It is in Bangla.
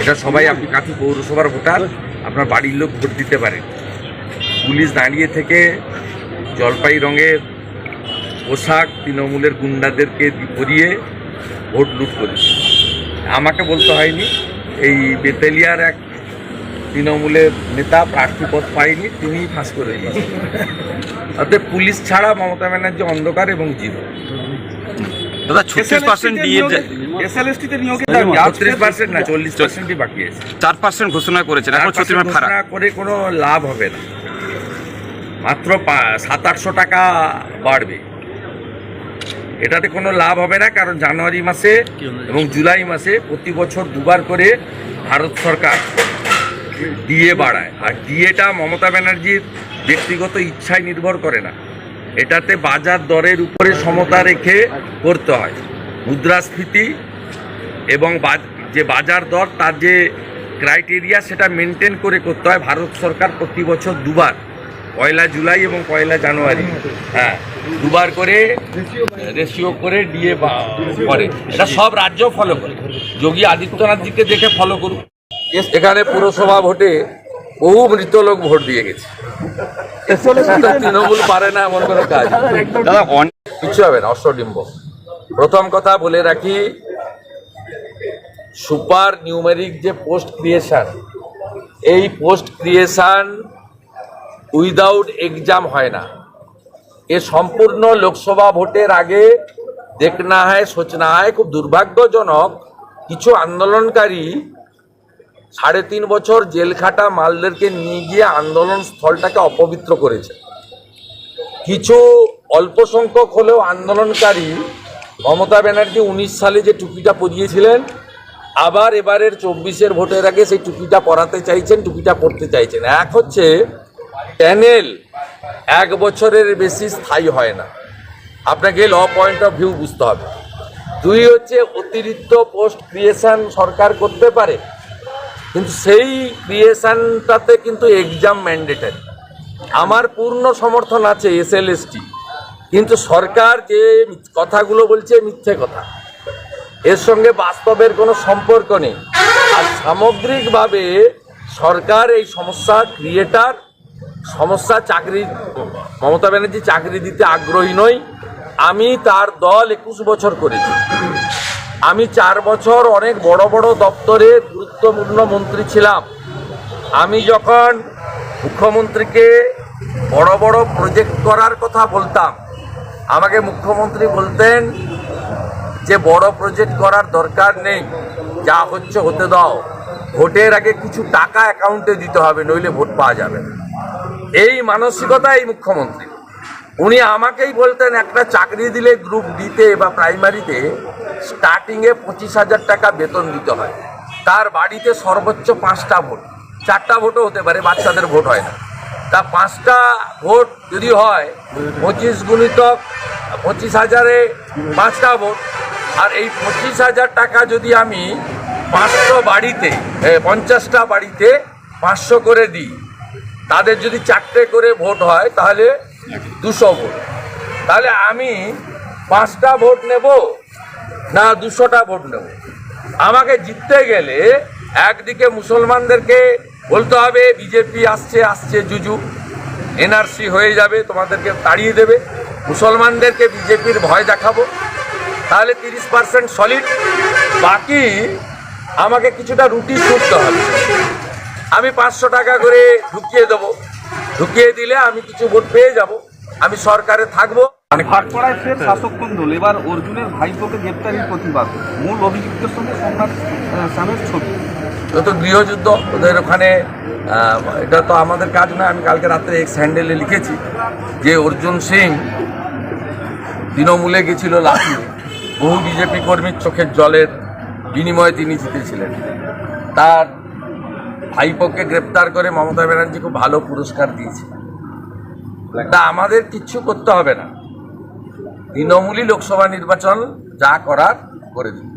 এটা সবাই আপনি কাঁথি পৌরসভার ভোটার, আপনার বাড়ির লোক ভোট দিতে পারেন পুলিশ দাঁড়িয়ে থেকে জলপাই রঙের পোশাক, তৃণমূলের গুন্ডাদেরকে পরিয়ে ভোট লুট করেছে। আমাকে বলতে হয়নি, এই বেতেলিয়ার এক তৃণমূলের নেতা প্রার্থী পদ পায়নি, তিনিই ফাঁস করে দিয়েছেন। অতএব পুলিশ ছাড়া মমতা ব্যানার্জি অন্ধকার এবং জিরো। দাদা ছত্রিশ পার্সেন্ট ডিএ এসএলএসটিতে নিয়োগের ছত্রিশ পার্সেন্ট না চল্লিশ পার্সেন্টই বাকি আছে। চার পার্সেন্ট ঘোষণা করেছেন এখন ছত্রিশ ফারাক করে কোনো লাভ হবে না। মাত্র সাত আটশো টাকা বাড়বে। এটাতে কোনো লাভ হবে না কারণ জানুয়ারি মাসে এবং জুলাই মাসে প্রতি বছর দুবার করে ভারত সরকার ডিএ বাড়ায়। আর ডিএটা মমতা ব্যানার্জির ব্যক্তিগত ইচ্ছায় নির্ভর করে না। এটাতে বাজার দরের উপরে সমতা রেখে করতে হয়। মুদ্রাস্ফীতি এবং যে বাজার দর, তার যে ক্রাইটেরিয়া সেটা মেনটেন করে করতে হয় ভারত সরকার প্রতি বছর দুবার। পয়লা জুলাই এবং পয়লা জানুয়ারি। হ্যাঁ দুবার করে রেশিও করে ডিএ করে। এটা সব রাজ্য ফলো করে। যোগী আদিত্যনাথজিকে দেখে ফলো করুন। এখানে পুরসভা ভোটে বহু মৃত লোক ভোট দিয়ে গেছে। তৃণমূল পারে না এমন কোনো কাজ। কিছু হবে না অষ্টডিম্ব প্রথম কথা বলে রাখি সুপার নিউমেরিক যে পোস্ট ক্রিয়েশন এই পোস্ট ক্রিয়েশন উইদাউট এক্সাম হয় না। এ সম্পূর্ণ লোকসভা ভোটের আগে দেখনা হয় সোচনা হয় খুব দুর্ভাগ্যজনক কিছু আন্দোলনকারী সাড়ে তিন বছর জেল খাটা মালদেরকে নিয়ে গিয়ে আন্দোলন স্থলটাকে অপবিত্র করেছে। কিছু অল্প সংখ্যক হলেও আন্দোলনকারী মমতা ব্যানার্জি উনিশ সালে যে টুপিটা পরিয়েছিলেন, আবার এবারের চব্বিশের ভোটের আগে সেই টুপিটা পরাতে চাইছেন, টুপিটা পরতে চাইছেন। এক হচ্ছে, প্যানেল এক বছরের বেশি স্থায়ী হয় না। আপনাকে ল পয়েন্ট অফ ভিউ বুঝতে হবে। দুই হচ্ছে, অতিরিক্ত পোস্ট ক্রিয়েশন সরকার করতে পারে? কিন্তু সেই ক্রিয়েশনটাতে কিন্তু এক্সাম ম্যান্ডেটারি আমার পূর্ণ সমর্থন আছে এসএলএসটি কিন্তু সরকার যে কথাগুলো বলছে মিথ্যে কথা। এর সঙ্গে বাস্তবের কোনো সম্পর্ক নেই। আর সামগ্রিকভাবে সরকার এই সমস্যা ক্রিয়েটার সমস্যা চাকরি, মমতা ব্যানার্জি চাকরি দিতে আগ্রহী নই। আমি তার দল একুশ বছর করেছি। আমি চার বছর অনেক বড় বড় দপ্তরে গুরুত্বপূর্ণ মন্ত্রী ছিলাম। আমি যখন মুখ্যমন্ত্রীকে বড় বড় প্রজেক্ট করার কথা বলতাম, আমাকে মুখ্যমন্ত্রী বলতেন যে, বড় প্রজেক্ট করার দরকার নেই, যা হচ্ছে হতে দাও। ভোটের আগে কিছু টাকা অ্যাকাউন্টে দিতে হবে, নইলে ভোট পাওয়া যাবে এই মানসিকতা এই মুখ্যমন্ত্রী উনি আমাকেই বলতেন, একটা চাকরি দিলে গ্রুপ ডিতে বা প্রাইমারিতে স্টার্টিংয়ে পঁচিশ হাজার টাকা বেতন দিতে হয়। তার বাড়িতে সর্বোচ্চ পাঁচটা ভোট। চারটা ভোটও হতে পারে, বাচ্চাদের ভোট হয় না। তা পাঁচটা ভোট যদি হয়, পঁচিশ গুণিতক পঁচিশ হাজারে পাঁচটা ভোট। আর এই পঁচিশ হাজার টাকা যদি আমি পাঁচশো বাড়িতে পঞ্চাশটা বাড়িতে পাঁচশো করে দিই, তাদের যদি চারটে করে ভোট হয়, তাহলে দুশো ভোট। তাহলে আমি পাঁচটা ভোট নেব না, দুশোটা ভোট নেব। আমাকে জিততে গেলে একদিকে মুসলমানদেরকে বলতে হবে, বিজেপি আসছে আসছে, জুজু। এনআরসি হয়ে যাবে, তোমাদেরকে তাড়িয়ে দেবে। মুসলমানদেরকে বিজেপির ভয় দেখাবো। তাহলে তিরিশ পার্সেন্ট সলিড বাকি আমাকে কিছুটা রুটি ছুটতে হবে। আমি পাঁচশো টাকা করে ঢুকিয়ে দেবো। ঢুকিয়ে দিলে আমি কিছু ভোট পেয়ে যাব। আমি সরকারে থাকব। ভাটপাড়ায় ফের শাসক দল এবার অর্জুনের ভাইপোকে গ্রেপ্তারির প্রতিবাদ। মূল অভিযুক্তের সঙ্গে সোমনাথ আহ, ছবি। যত গৃহযুদ্ধ। ওদের ওখানে এটা তো আমাদের কাজ নয়। আমি কালকে রাত্রে এক্স হ্যান্ডেলে লিখেছি যে অর্জুন সিং তৃণমূলে গেছিল লাঠি বহু বিজেপি কর্মীর চোখের জলের বিনিময়ে তিনি জিতেছিলেন। তার ভাইপোকে গ্রেপ্তার করে মমতা ব্যানার্জি খুব ভালো পুরস্কার দিয়েছে তা আমাদের কিচ্ছু করতে হবে না। তৃণমূলই লোকসভা নির্বাচন যা করার করে দিবে